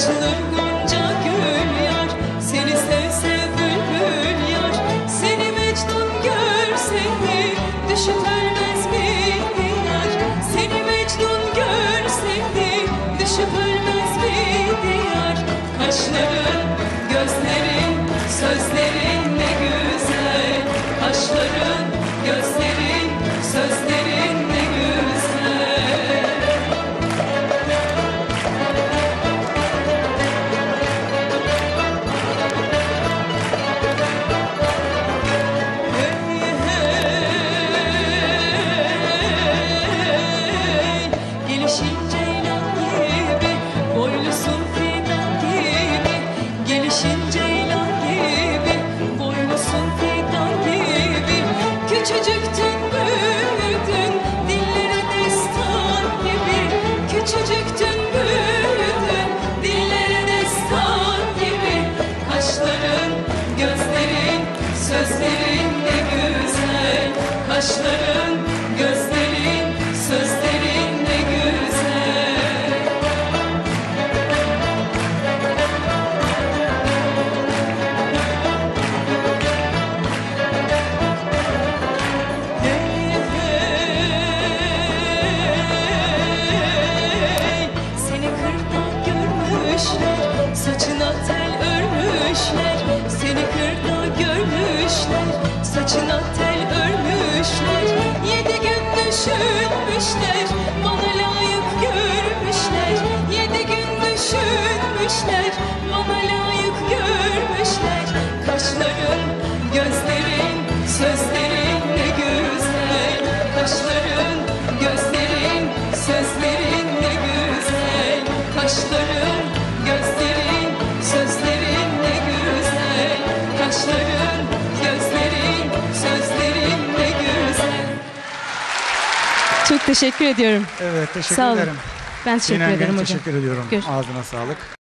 saçlı gül yar Seni sevse bülbül yar. Seni mecnun görse de düşüp ölmez mi diyar. Seni mecnun görse de düşüp ölmez mi diyar. Kaşların, gözlerin, sözlerin ne güzel. Kaşların, gözlerin, sözlerin Gözlerin, sözlerin ne güzel. Hey Seni kırda görmüşler Saçına düşünmüşler Bana görmüşler. Yedi gün düşünmüşler Bana layık görmüşler. Kaşların, gözlerin, sözlerin Çok teşekkür ediyorum. Evet teşekkür Sağ olun. ederim. Ben teşekkür Sinem ederim hocam. teşekkür ediyorum. Görüşürüz. Ağzına sağlık.